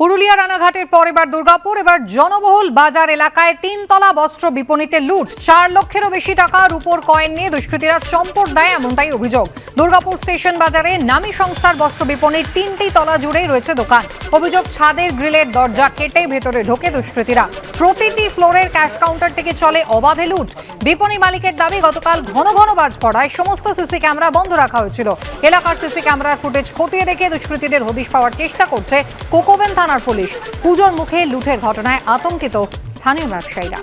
পুরুলিয়া রানাঘাটের পর এবার দুর্গাপুর, এবার জনবহুল বাজার এলাকায় তিনতলা বস্ত্র বিপণীতে লুট। চার লক্ষেরও বেশি টাকা রুপোর কয়েন নিয়ে দুষ্কৃতীরা চম্পট দেয় এমনটাই অভিযোগ। দুর্গাপুর স্টেশন বাজারে নামী সংস্থার বস্ত্র বিপণীর তিনটি তলা জুড়েই রয়েছে দোকান। অভিযোগ, ছাদের গ্রিলের দরজা কেটে ভেতরে ঢোকে দুষ্কৃতীরা। প্রতিটি ফ্লোরের ক্যাশ কাউন্টার থেকে চলে অবাধে লুট। বিপণী মালিকের দাবি, গতকাল ঘন ঘন বাজ পড়ায় সমস্ত সিসি ক্যামেরা বন্ধ রাখা হয়েছিল। এলাকার সিসি ক্যামেরার ফুটেজ খতিয়ে দেখে দুষ্কৃতীদের হদিশ পাওয়ার চেষ্টা করছে কোকোবেন থানার পুলিশ। পুজোর মুখে লুটের ঘটনায় আতঙ্কিত স্থানীয় ব্যবসায়ীরা।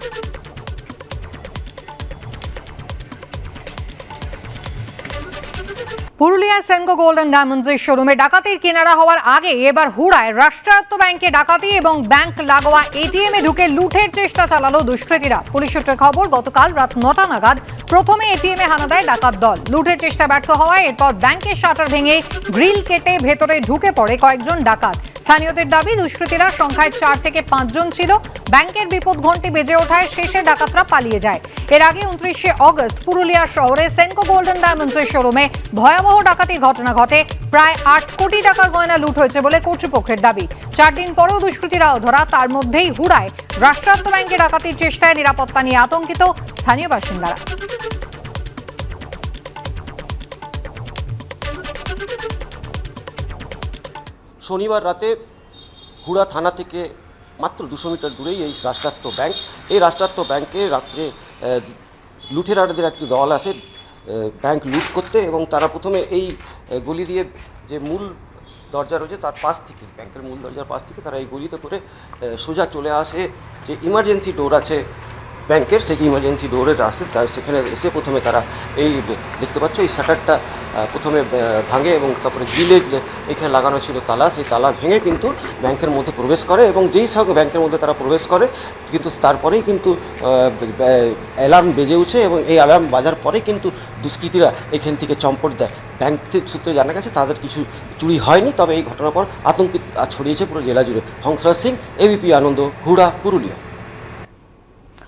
পুরুলিয়া সেনগো গোল্ডেন ডায়মন্ডসের শোরুমে ডাকাতির কিনারা হওয়ার আগে এবার হুড়ায় রাষ্ট্রায়ত্ত ব্যাংকে ডাকাতি এবং ব্যাংক লাগোয়া এটিএম এ ঢুকে লুটের চেষ্টা চালালো দুষ্কৃতীরা। পুলিশ সূত্রে খবর, গতকাল রাত নটা নাগাদ প্রথমে এটিএম এ হানা দেয় ডাকাত দল। লুটের চেষ্টা ব্যর্থ হওয়ায় এরপর ব্যাংকের শাটার ভেঙে গ্রিল কেটে ভেতরে ঢুকে পড়ে কয়েকজন ডাকাত। স্থানীয়দের দাবি, দুষ্কৃতীরা সংখ্যায় চার থেকে পাঁচজন ছিল। ব্যাংকের বিপদ ঘন্টি বেজে ওঠায় শেষে ডাকাতরা পালিয়ে যায়। এর আগে উনত্রিশে অগস্ট পুরুলিয়া শহরে সেনকো গোল্ডেন ডায়মন্ডসের শোরুমে ভয়াবহ ডাকাতির ঘটনা ঘটে। প্রায় আট কোটি টাকার গয়না লুট হয়েছে বলে কর্তৃপক্ষের দাবি। চার দিন পরেও দুষ্কৃতীরাও ধরা তার মধ্যেই হুড়ায়। রাষ্ট্রায়ত্ত ব্যাংকে ডাকাতির চেষ্টায় নিরাপত্তা নিয়ে আতঙ্কিত স্থানীয় বাসিন্দারা। শনিবার রাতে হুড়া থানা থেকে মাত্র দুশো মিটার দূরেই এই রাষ্ট্রায়ত্ত ব্যাংক এই রাষ্ট্রায়ত্ত ব্যাংকে রাত্রে আহ, লুঠেরাদের একটি দল আসে ব্যাংক লুট করতে এবং তারা প্রথমে এই গলি দিয়ে যে মূল দরজা রয়েছে তার পাশ থেকে ব্যাংকের মূল দরজার পাশ থেকে তারা এই গলিতে করে সোজা চলে আসে যে ইমার্জেন্সি ডোর আছে ব্যাংকের সেই ইমার্জেন্সি ডোরে আসে তার সেখানে এসে প্রথমে তারা এই দেখতে পাচ্ছ এই শাটারটা প্রথমে ভাঙে এবং তারপরে যে এখানে লাগানো ছিল তালা। সেই তালা ভেঙে কিন্তু ব্যাংকের মধ্যে প্রবেশ করে এবং যেই সঙ্গে ব্যাংকের মধ্যে তারা প্রবেশ করে, কিন্তু তারপরেই কিন্তু অ্যালার্ম বেজে উঠে এবং এই অ্যালার্ম বাজার পরে কিন্তু দুষ্কৃতীরা এখান থেকে চম্পট দেয়। ব্যাংক সূত্রে জানা গেছে, তাদের কিছু চুরি হয়নি, তবে এই ঘটনার পর আতঙ্ক ছড়িয়েছে পুরো জেলা জুড়ে। হংসরাজ সিং, এবিপি আনন্দ ঘুড়া পুরুলিয়া।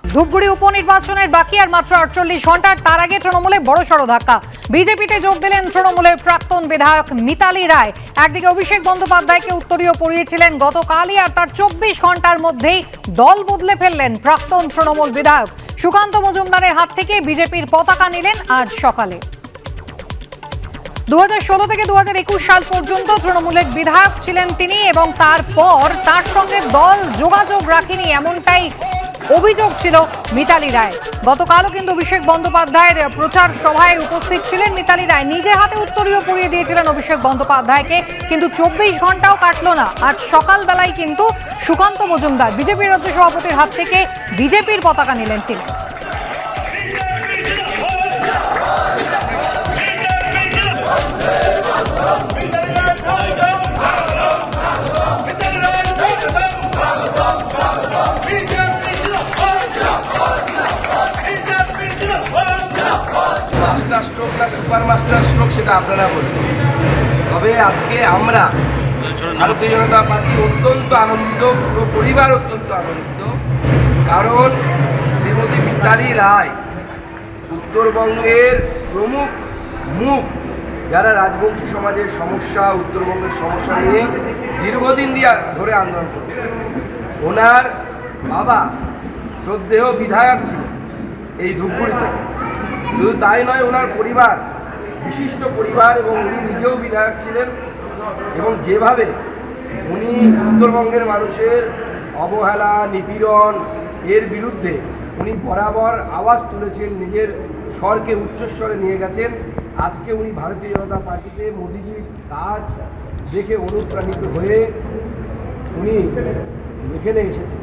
ধূপগুড়ি উপনির্বাচনের বাকি আর মাত্র আটচল্লিশ ঘণ্টার তার আগে তৃণমূলে বড় সড় ধাক্কা। বিজেপিতে যোগ দিলেন তৃণমূলের প্রাক্তন বিধায়ক মিতালি রায়। একদিকে অভিষেক বন্দ্যোপাধ্যায়কে উত্তরীয় পড়িয়েছিলেন গতকালই, আর তার চব্বিশ ঘণ্টার মধ্যেই দল বদলে ফেললেন প্রাক্তন তৃণমূল বিধায়ক। সুকান্ত মজুমদারের হাত থেকে বিজেপির পতাকা নিলেন আজ সকালে। দু হাজার ষোলো থেকে দু হাজার একুশ সাল পর্যন্ত তৃণমূলের বিধায়ক ছিলেন তিনি এবং তারপর তার সঙ্গে দল যোগাযোগ রাখেনি এমনটাই অভিযোগ ছিল মিতালি রায়। গতকালও কিন্তু অভিষেক বন্দ্যোপাধ্যায়ের প্রচার সভায় উপস্থিত ছিলেন মিতালি রায়। নিজে হাতে উত্তরীয় পড়িয়ে দিয়েছিলেন অভিষেক বন্দ্যোপাধ্যায়কে, কিন্তু চব্বিশ ঘন্টাও কাটলো না। আজ সকালবেলায় কিন্তু সুকান্ত মজুমদার, বিজেপির রাজ্য সভাপতির হাত থেকে বিজেপির পতাকা নিলেন তিনি। স্ট্রোক না সুপার মাস্টার স্ট্রোক সেটা আপনারা বলবেন তবে আজকে আমরা ভারতীয় জনতা পার্টি অত্যন্ত আনন্দিত, পুরো পরিবার অত্যন্ত আনন্দিত। কারণ শ্রীমতী মিতালি রায় উত্তরবঙ্গের প্রমুখ মুখ, যারা রাজবংশী সমাজের সমস্যা, উত্তরবঙ্গের সমস্যা নিয়ে দীর্ঘদিন দিয়ে ধরে আন্দোলন করছে। ওনার বাবা শ্রদ্ধেয় বিধায়ক ছিল এই ধূপগুড়ি থেকে। শুধু তাই নয়, ওনার পরিবার, বিশিষ্ট পরিবার এবং উনি নিজেও বিধায়ক ছিলেন এবং যেভাবে উনি উত্তরবঙ্গের মানুষের অবহেলা, নিপীড়ন এর বিরুদ্ধে উনি বরাবর আওয়াজ তুলেছেন, নিজের স্বরকে উচ্চস্বরে নিয়ে গেছেন। আজকে উনি ভারতীয় জনতা পার্টিতে মোদিজির কাজ দেখে অনুপ্রাণিত হয়ে উনি এখানে এসেছেন।